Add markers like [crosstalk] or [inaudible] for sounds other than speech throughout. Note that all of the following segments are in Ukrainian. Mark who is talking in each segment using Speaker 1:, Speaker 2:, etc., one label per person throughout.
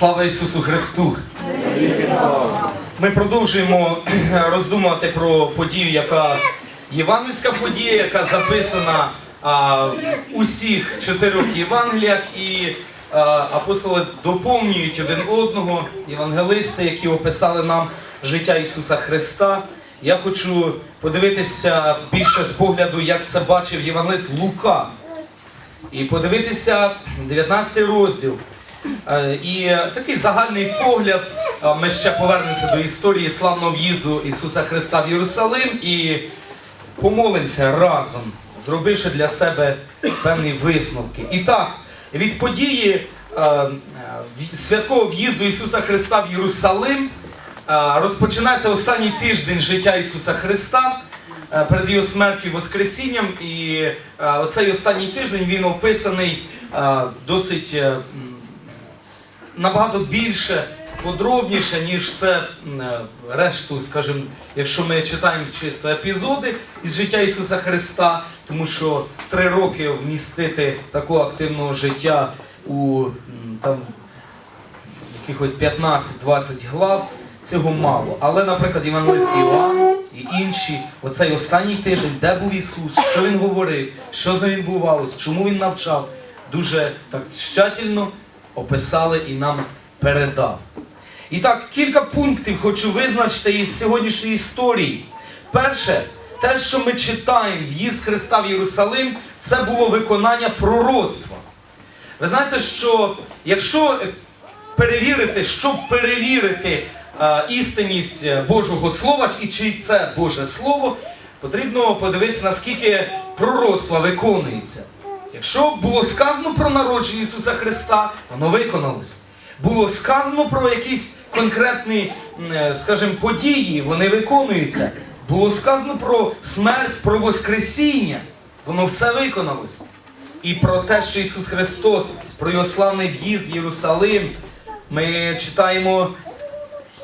Speaker 1: Слава Ісусу Христу! Ми продовжуємо [clears throat] роздумувати про подію, яка євангельська подія, яка записана а, в усіх чотирьох Євангеліях, і а, апостоли доповнюють один одного, євангелисти, які описали нам життя Ісуса Христа. Я хочу подивитися більше з погляду, як це бачив євангелист Лука. І подивитися 19 розділ. Е, І такий загальний погляд. е, Ми ще повернемося до історії славного в'їзду Ісуса Христа в Єрусалим і помолимося разом, зробивши для себе певні висновки. І так, від події е, святкового в'їзду Ісуса Христа в Єрусалим розпочинається останній тиждень життя Ісуса Христа перед його смертю і Воскресінням. І оцей останній тиждень він описаний досить набагато більше, подробніше, ніж це е, решту, скажімо, якщо ми читаємо чисто епізоди із життя Ісуса Христа, тому що три роки вмістити такого активного життя у там якихось 15-20 глав, цього мало. Але, наприклад, Євангелист Іоанн і інші, оцей останній тиждень, де був Ісус, що Він говорив, що з ним відбувалося, чому Він навчав, дуже так тщательно описали і нам передав. І так, кілька пунктів хочу визначити із сьогоднішньої історії. Перше, те, що ми читаємо в'їзд Христа в Єрусалим, це було виконання пророцтва. Ви знаєте, що якщо перевірити, щоб перевірити е, істинність е, Божого Слова і чи це Боже Слово, потрібно подивитися, наскільки пророцтва виконується. Якщо було сказано про народження Ісуса Христа, воно виконалося. Було сказано про якісь конкретні, е, скажімо, події, вони виконуються. Було сказано про смерть, про Воскресіння, воно все виконалося. І про те, що Ісус Христос, про його славний в'їзд в Єрусалим, ми читаємо,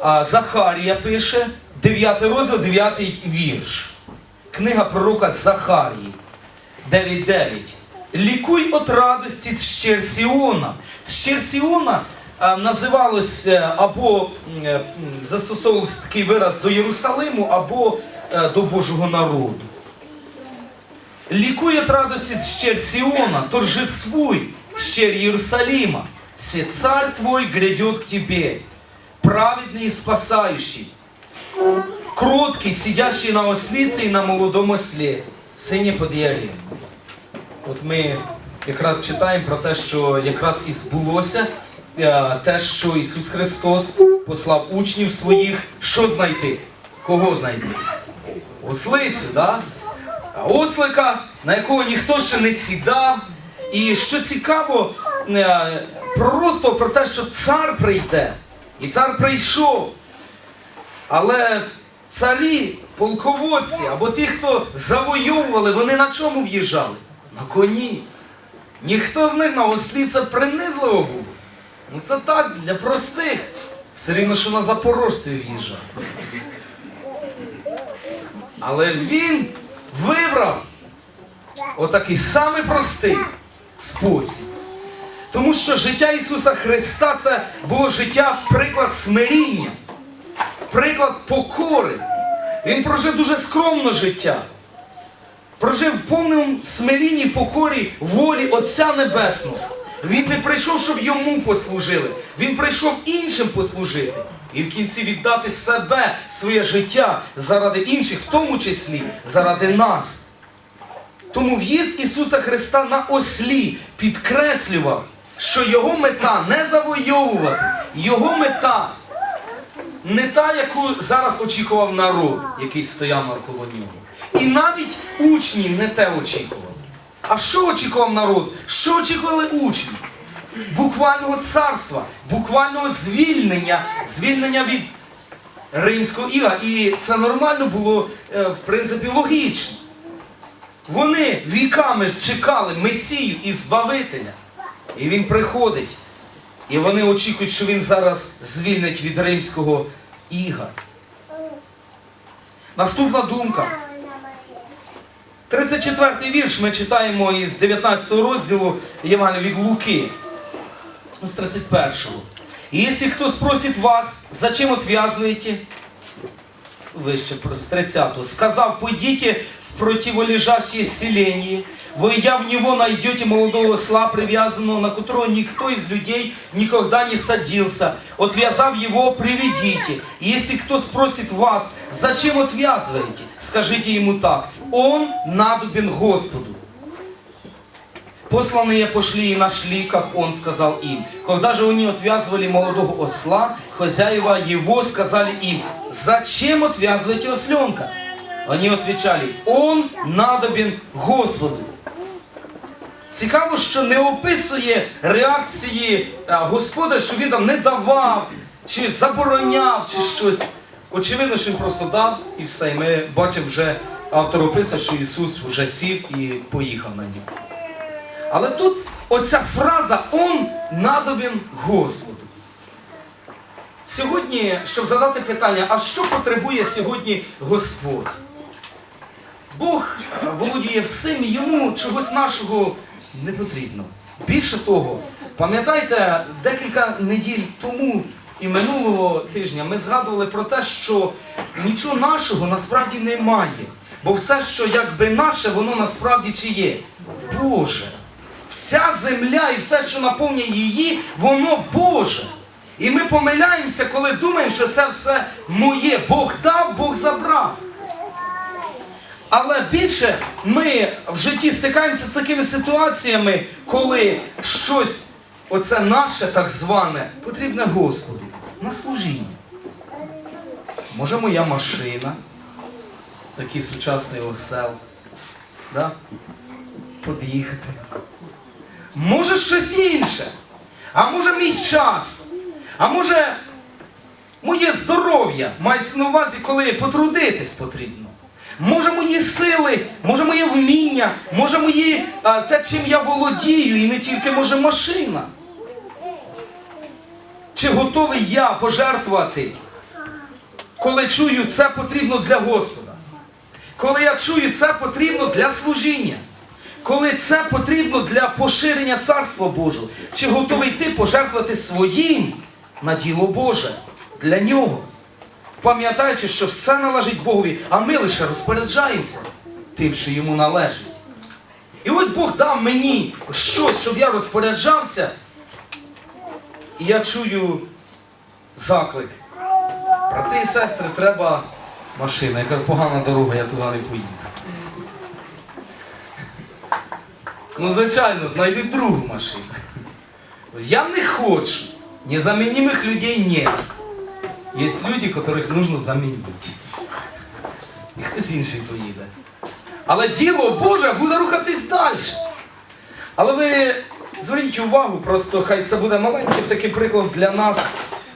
Speaker 1: а, Захарія пише, 9 розділ, 9 вірш. Книга пророка Захарії, 9.9. Лікуй от радості тщер Сіона. Тщер Сіона називалось е, або е, застосовувався такий вираз до Єрусалиму, або е, до Божого народу. Ликуй от радости тщер Сиона, торжествуй, тщер Иерусалима. Все царь твой грядет к тебе, праведный и спасающий, кроткий, сидящий на ослице и на молодом осле, сині под ярем. От ми якраз читаємо про те, що якраз і збулося е, те, що Ісус Христос послав учнів своїх, що знайти? Кого знайти? Ослицю, да? ослика, на якого ніхто ще не сідав. І що цікаво, е, пророцтво про те, що цар прийде. І цар прийшов. Але царі, полководці або ті, хто завойовували, вони на чому в'їжджали? На коні. Ніхто з них на ослі це принизливо був. Ну це так, для простих. Все рівно, що на запорожців в'їжджав. Але він вибрав отакий самий простий спосіб. Тому що життя Ісуса Христа це було життя приклад смиріння, приклад покори. Він прожив дуже скромне життя. Прожив в повному смирінні покорі волі Отця Небесного. Він не прийшов, щоб йому послужили. Він прийшов іншим послужити. І в кінці віддати себе, своє життя заради інших, в тому числі заради нас. Тому в'їзд Ісуса Христа на ослі підкреслював, що його мета не завойовувати, його мета не та, яку зараз очікував народ, який стояв навколо нього. І навіть учні не те очікували. А що очікував народ? Що очікували учні? Буквального царства, буквального звільнення, звільнення від римського іга. І це нормально було, е, в принципі, логічно. Вони віками чекали Месію і Збавителя. І він приходить. І вони очікують, що він зараз звільнить від римського іга. Наступна думка. 34-й вірш ми читаємо із 19 розділу Євангелія від Луки. З 31-го. І якщо хто спросить вас, зачем отв'язуєте? вище з 30-го. сказав, пойдите в противолежащее селение, войдя в него найдете молодого осла, привязанного, на которого никто из людей никогда не садился. Отвязав его, приведите. Если кто спросит вас, зачем отвязываете, скажите ему так, он надобен Господу. Посланные пошли и нашли, как он сказал им. Когда же они отвязывали молодого осла, хозяева его сказали им, зачем отвязываете осленка? Они отвечали, он надобен Господу. Цікаво, що не описує реакції Господа, що він там не давав, чи забороняв, чи щось. Очевидно, що він просто дав і все. І ми бачимо вже автор описує, що Ісус вже сів і поїхав на ньому. Але тут оця фраза Он надобен Господу. Сьогодні, щоб задати питання, а що потребує сьогодні Господь? Бог е, володіє всім, йому чогось нашого не потрібно. Більше того, пам'ятаєте, декілька неділь тому і минулого тижня ми згадували про те, що нічого нашого насправді немає. Бо все, що якби наше, воно насправді чи є? Боже. Вся земля і все, що наповнює її, воно Боже. І ми помиляємося, коли думаємо, що це все моє. Бог дав, Бог забрав. Але більше ми в житті стикаємося з такими ситуаціями, коли щось, оце наше так зване, потрібне Господу на служіння. Може моя машина, такий сучасний осел, да? під'їхати. Може щось інше. А може мій час. А може моє здоров'я мається на увазі, коли потрудитись потрібно. Може мої сили, може моє вміння, може мої, а, те, чим я володію, і не тільки може машина. Чи готовий я пожертвувати, коли чую, це потрібно для Господа? Коли я чую, це потрібно для служіння? Коли це потрібно для поширення Царства Божого? Чи готовий ти пожертвувати своїм на діло Боже для нього? Пам'ятаючи, що все належить Богові, а ми лише розпоряджаємося тим, що йому належить. І ось Бог дав мені щось, щоб я розпоряджався. І я чую заклик. Брати і сестри, треба машина. Я кажу, погана дорога, я туди не поїду. Ну, звичайно, знайдуть другу машину. Я не хочу. Незаменимых людей нет. Есть люди, которых нужно замінити. І хтось інший поїде. Але діло Боже буде рухатись далі. Але ви зверніть увагу, просто хай це буде маленьким такий приклад для нас.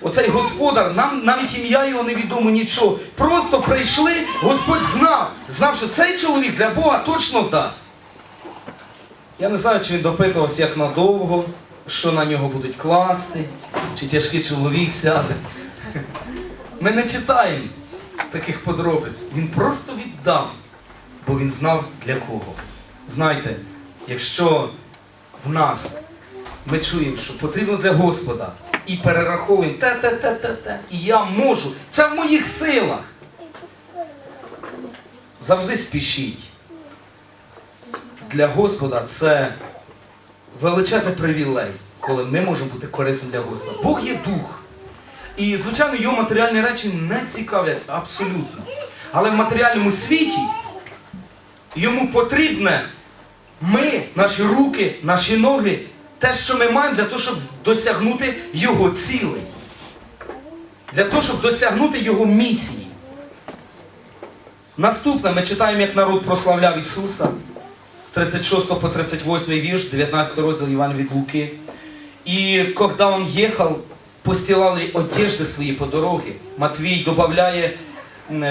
Speaker 1: Оцей господар, нам навіть ім'я його не відомо нічого. Просто прийшли, Господь знав, знав, що цей чоловік для Бога точно дасть. Я не знаю, чи він допитувався як надовго, що на нього будуть класти, чи тяжкий чоловік сяде. Ми не читаємо таких подробиць. Він просто віддав, бо він знав для кого. Знаєте, якщо в нас ми чуємо, що потрібно для Господа, і перераховуємо те, те, те, те, те, і я можу, це в моїх силах. Завжди спішіть. Для Господа це величезний привілей, коли ми можемо бути корисним для Господа. Бог є дух. І, звичайно, його матеріальні речі не цікавлять абсолютно. Але в матеріальному світі йому потрібне ми, наші руки, наші ноги, те, що ми маємо для того, щоб досягнути його цілей. Для того, щоб досягнути його місії. Наступне ми читаємо, як народ прославляв Ісуса з 36 по 38 вірш, 19 розділ Івана від Луки. И когда он ехал, постилали одежди свої по дорогі. Матвій додає,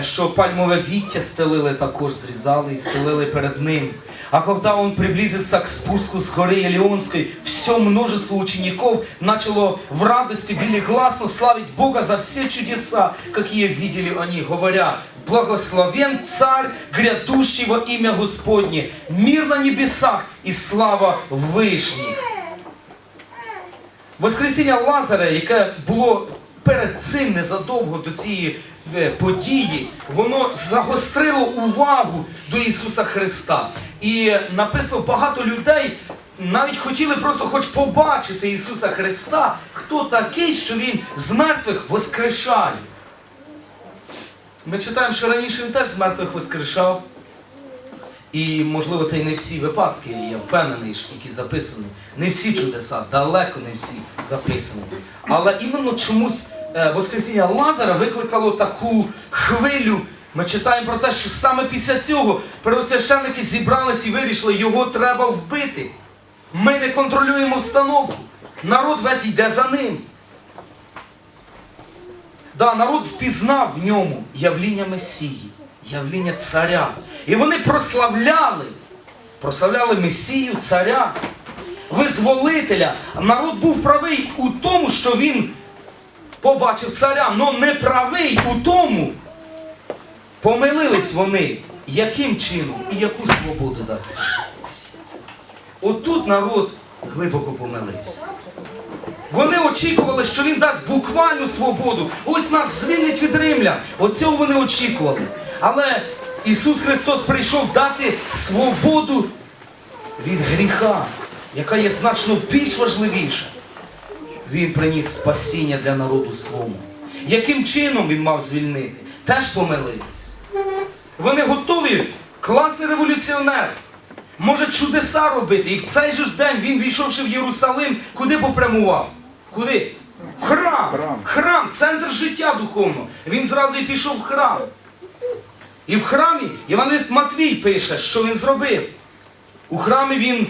Speaker 1: що пальмове віття стелили також, зрізали і стелили перед ним. А когда он приблизился к спуску с горы Елеонской, все множество учеников начало в радости велигласно славить Бога за все чудеса, какие видели они, говоря, благословен царь, грядущий во имя Господне, мир на небесах и слава в. Воскресіння Лазаря, яке було перед цим незадовго до цієї е, події, воно загострило увагу до Ісуса Христа. І написано, багато людей навіть хотіли просто хоч побачити Ісуса Христа, хто такий, що Він з мертвих воскрешає. Ми читаємо, що раніше він теж з мертвих воскрешав. І, можливо, це і не всі випадки, я впевнений, які записані. Не всі чудеса, далеко не всі записані. Але іменно чомусь е, Воскресіння Лазара викликало таку хвилю. Ми читаємо про те, що саме після цього первосвященники зібрались і вирішили, його треба вбити. Ми не контролюємо обстановку. Народ весь йде за ним. Да, народ впізнав в ньому явління Месії, явління царя. І вони прославляли, прославляли Месію, царя, визволителя. Народ був правий у тому, що він побачив царя, але не правий у тому. Помилились вони, яким чином і яку свободу дасть Христос. Отут народ глибоко помилився. Вони очікували, що він дасть буквальну свободу. Ось нас звільнить від римлян. Оцього вони очікували. Але Ісус Христос прийшов дати свободу від гріха, яка є значно більш важливіша. Він приніс спасіння для народу свому. Яким чином він мав звільнити? Теж помилились. Вони готові, класний революціонер. Може чудеса робити. І в цей же ж день він, війшовши в Єрусалим, куди попрямував? Куди? В храм.
Speaker 2: Храм.
Speaker 1: Храм, центр життя духовного. Він зразу і пішов в храм. І в храмі Євангелист Матвій пише, що він зробив. У храмі він,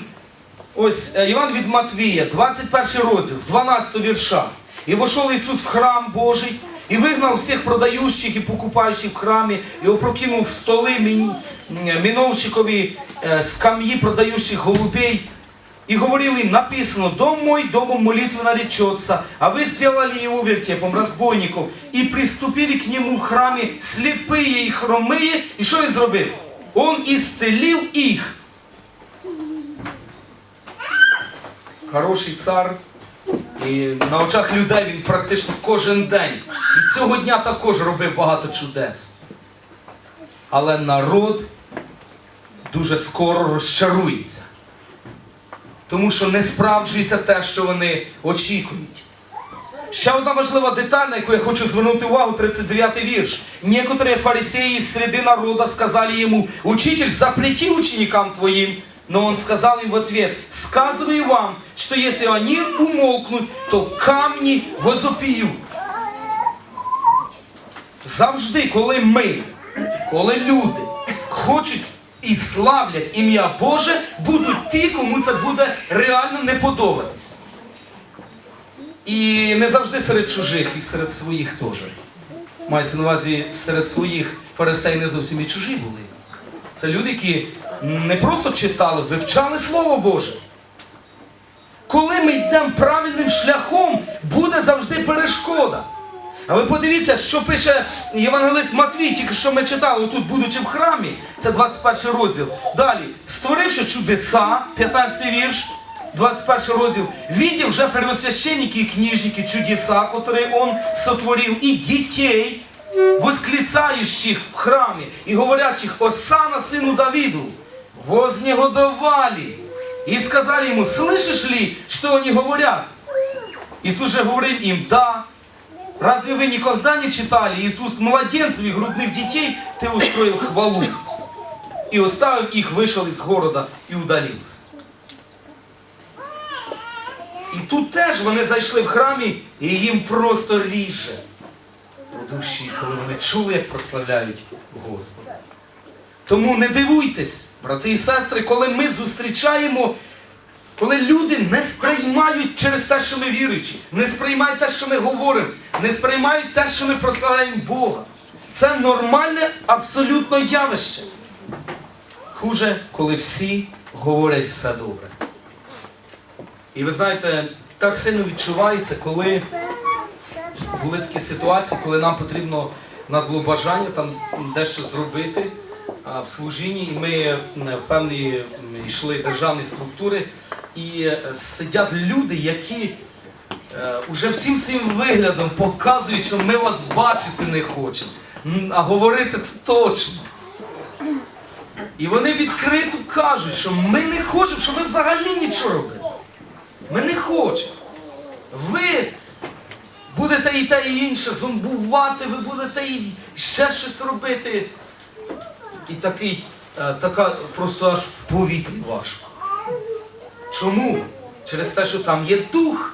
Speaker 1: ось е, Іван від Матвія, 21 розділ, з 12 вірша. І вошов Ісус в храм Божий, і вигнав всіх продаючих і покупаючих в храмі, і опрокинув столи мін- м, міновщикові е, скам'ї продаючих голубей. И говорил им, написано, дом мой домом молитвы наречется, а вы сделали его вертепом разбойников и приступили к нему в храме слепые и хромые. И что он сделал? Он исцелил их. Хороший цар. і на очах людей він практично кожен день. І цього дня також робив багато чудес. Але народ дуже скоро розчарується. Тому що не справджується те, що вони очікують. Ще одна важлива деталь, на яку я хочу звернути увагу, 39 вірш. Некоторые фарисеи из среды народа сказали ему, «Учитель, запрети ученикам твоим». Но он сказал им в ответ, «Сказываю вам, что если они умолкнут, то камни возопьют». Завжди, коли ми, коли люди хочуть і славлять ім'я Боже, будуть ті, кому це буде реально не подобатись. І не завжди серед чужих, і серед своїх теж. Мається на увазі серед своїх фарисей не зовсім і чужі були. Це люди, які не просто читали, вивчали Слово Боже. Коли ми йдемо правильним шляхом, буде завжди перешкода. А ви подивіться, що пише Євангелист Матвій, тільки що ми читали, тут будучи в храмі, це 21 розділ. Далі, створивши чудеса, 15 вірш, 21 розділ, видя вже первосвященники и книжники чудеса, которые он сотворил, и детей, восклицающих в храме и говорящих «Осана сыну Давиду», вознегодовали и сказали ему, слышишь ли, что они говорят? Иисус же говорил им, да, Разве вы никогда не читали Иисус младенцев и грудных детей, ты устроил хвалу? И оставив их, вышел из города и удалился. І тут теж вони зайшли в храмі, і їм просто ріже по душі, коли вони чули, як прославляють Господа. Тому не дивуйтесь, брати і сестри, коли ми зустрічаємо коли люди не сприймають через те, що ми віруючі, не сприймають те, що ми говоримо, не сприймають те, що ми прославляємо Бога. Це нормальне абсолютно явище. Хуже, коли всі говорять все добре. І ви знаєте, так сильно відчувається, коли були такі ситуації, коли нам потрібно, у нас було бажання там дещо зробити в служінні, і ми е, в певні йшли державні структури, і е, сидять люди, які е, уже всім своїм виглядом показують, що ми вас бачити не хочемо. А говорити то точно. І вони відкрито кажуть, що ми не хочемо, що ви взагалі нічого робите. Ми не хочемо. Ви будете і те, і інше зомбувати, ви будете і ще щось робити. І такий, е, така просто аж в повітрі важко. Чому? Через те, що там є дух.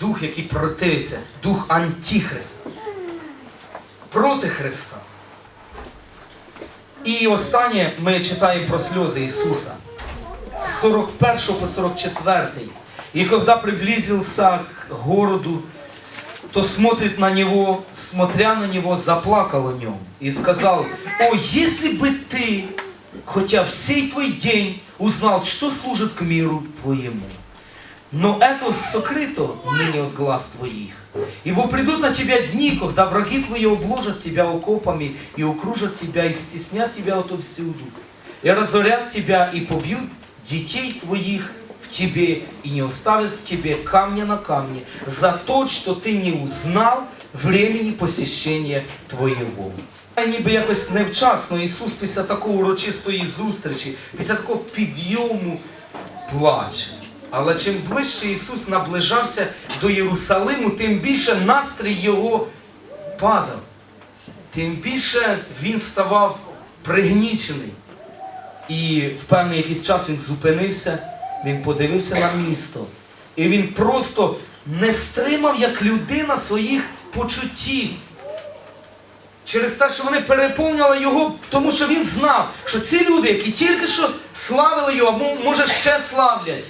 Speaker 1: Дух, який противиться, дух Антихриста. Проти Христа. І останнє ми читаємо про сльози Ісуса. С 41 по 44. И когда приблизился к городу, то смотрит на него, смотря на него, заплакал о нем и сказал, «О, если бы ты, хотя в сей твой день, узнал, что служит к миру твоему, но это сокрыто ныне от глаз твоих. Ибо придут на тебя дни, когда враги твои обложат тебя окопами и окружат тебя и стеснят тебя отовсюду, и разорят тебя и побьют детей твоих в тебе и не оставят в тебе камня на камне за то, что ты не узнал времени посещения твоего. А Ніби якось невчасно Ісус після такого урочистої зустрічі, після такого підйому плаче. Але чим ближче Ісус наближався до Єрусалиму, тим більше настрій Його падав. Тим більше він ставав пригнічений. І в певний якийсь час він зупинився, він подивився на місто. І він просто не стримав як людина своїх почуттів. Через те, що вони переповнювали його, тому що він знав, що ці люди, які тільки що славили його, мо- може ще славлять,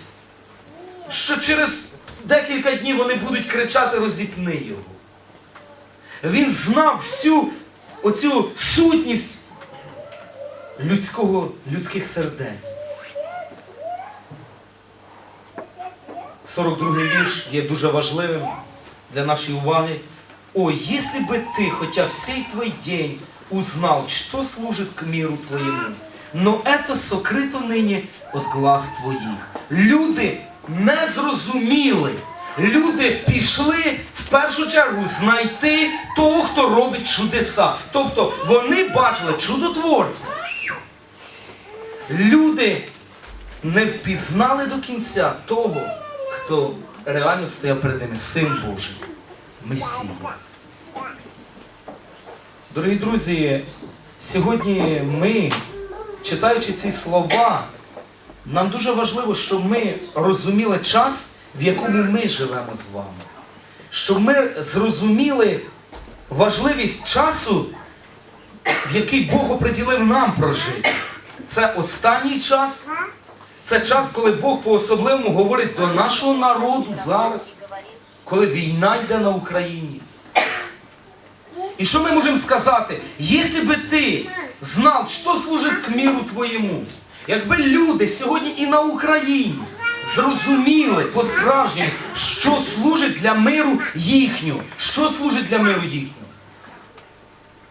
Speaker 1: що через декілька днів вони будуть кричати розіпни його. Він знав всю оцю сутність людського, людських сердець. 42 вірш є дуже важливим для нашої уваги. О, если бы ты, хотя всей твой день, узнал, что служит к миру твоему, но это сокрито нині от глаз твоїх. Люди не зрозуміли. Люди пішли в першу чергу знайти того, хто робить чудеса. Тобто вони бачили чудотворця. Люди не впізнали до кінця того, хто реально стояв перед ними, Син Божий, Месія. Дорогі друзі, сьогодні ми, читаючи ці слова, нам дуже важливо, щоб ми розуміли час, в якому ми живемо з вами. Щоб ми зрозуміли важливість часу, в який Бог оприділив нам прожити. Це останній час, це час, коли Бог по-особливому говорить до нашого народу зараз, коли війна йде на Україні. І що ми можемо сказати? Якщо би ти знав, що служить к миру твоєму, якби люди сьогодні і на Україні зрозуміли по-справжньому, що служить для миру їхнього, що служить для миру їхнього.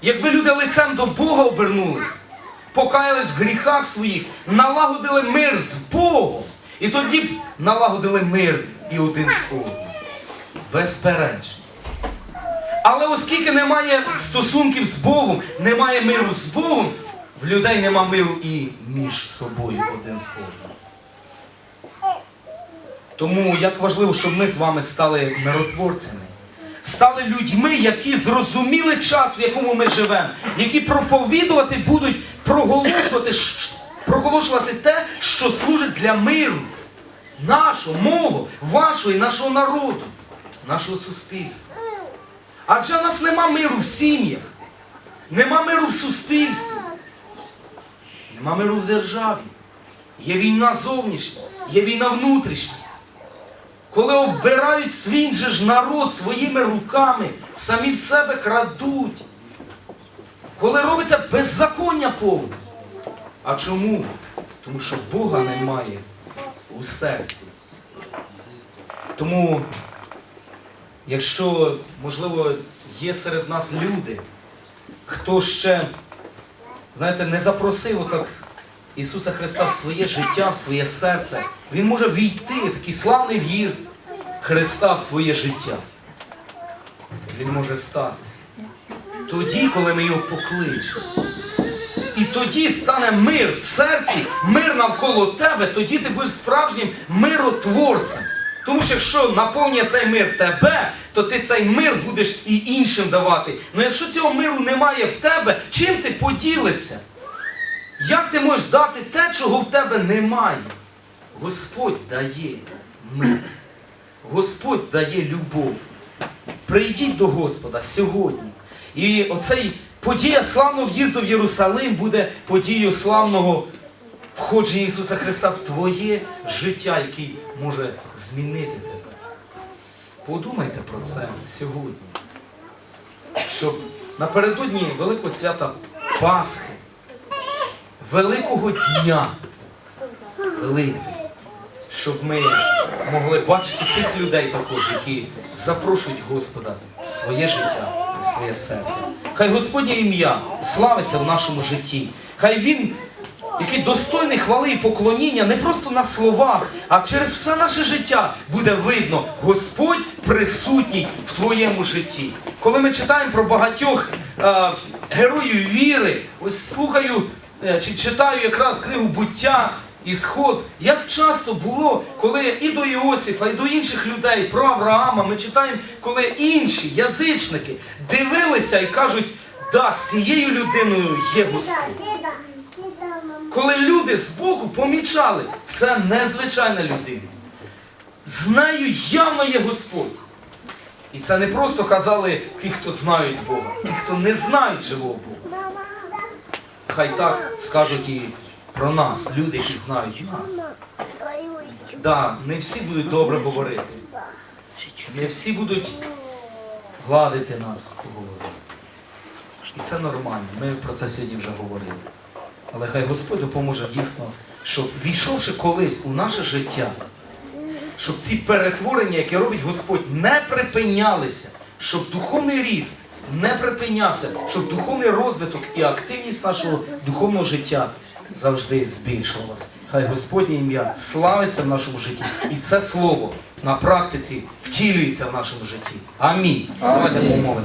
Speaker 1: Якби люди лицем до Бога обернулись, покаялись в гріхах своїх, налагодили мир з Богом, і тоді б налагодили мир і один з одним. Безперечно. Але оскільки немає стосунків з Богом, немає миру з Богом, в людей нема миру і між собою один з одним. Тому як важливо, щоб ми з вами стали миротворцями, стали людьми, які зрозуміли час, в якому ми живемо, які проповідувати будуть, проголошувати, проголошувати те, що служить для миру, нашого, мого, вашого і нашого народу, нашого суспільства. Адже в нас нема миру в сім'ях, нема миру в суспільстві, нема миру в державі. Є війна зовнішня, є війна внутрішня. Коли оббирають свій же ж народ своїми руками, самі в себе крадуть. Коли робиться беззаконня повне. А чому? Тому що Бога немає у серці. Тому Якщо, можливо, є серед нас люди, хто ще, знаєте, не запросив отак Ісуса Христа в своє життя, в своє серце, Він може війти, такий славний в'їзд. Христа в твоє життя, він може статися. Тоді, коли ми його покличемо. І тоді стане мир в серці, мир навколо тебе, тоді ти будеш справжнім миротворцем. Тому що якщо наповнює цей мир тебе, то ти цей мир будеш і іншим давати. Ну якщо цього миру немає в тебе, чим ти поділишся? Як ти можеш дати те, чого в тебе немає? Господь дає мир. Господь дає любов. Прийдіть до Господа сьогодні. І оцей подія славного в'їзду в Єрусалим буде подією славного входження Ісуса Христа в твоє життя, який може змінити тебе. Подумайте про це сьогодні. Щоб напередодні Великого свята Пасхи, Великого дня, Великдень, щоб ми могли бачити тих людей також, які запрошують Господа в своє життя, своє серце. Хай Господнє ім'я славиться в нашому житті. Хай Він, який достойний хвали і поклоніння, не просто на словах, а через все наше життя буде видно, Господь присутній в твоєму житті. Коли ми читаємо про багатьох е, героїв віри, ось слухаю е, чи читаю якраз книгу буття. І сход, як часто було, коли і до Іосифа, і до інших людей, про Авраама, ми читаємо, коли інші язичники дивилися і кажуть, да, з цією людиною є Господь. Коли люди збоку помічали, це незвичайна людина. З нею явно є Господь. І це не просто казали ті, хто знають Бога, ті, хто не знають живого Бога. Хай так скажуть і про нас, люди, які знають нас. Да, не всі будуть добре говорити. Не всі будуть гладити нас по голові. І це нормально. Ми про це сьогодні вже говорили. Але хай Господь допоможе дійсно, щоб війшовши колись у наше життя, щоб ці перетворення, які робить Господь, не припинялися, щоб духовний ріст не припинявся, щоб духовний розвиток і активність нашого духовного життя завжди збільшувалась. Хай Господнє ім'я славиться в нашому житті. І це слово на практиці втілюється в нашому житті. Амінь. Давайте помолимося.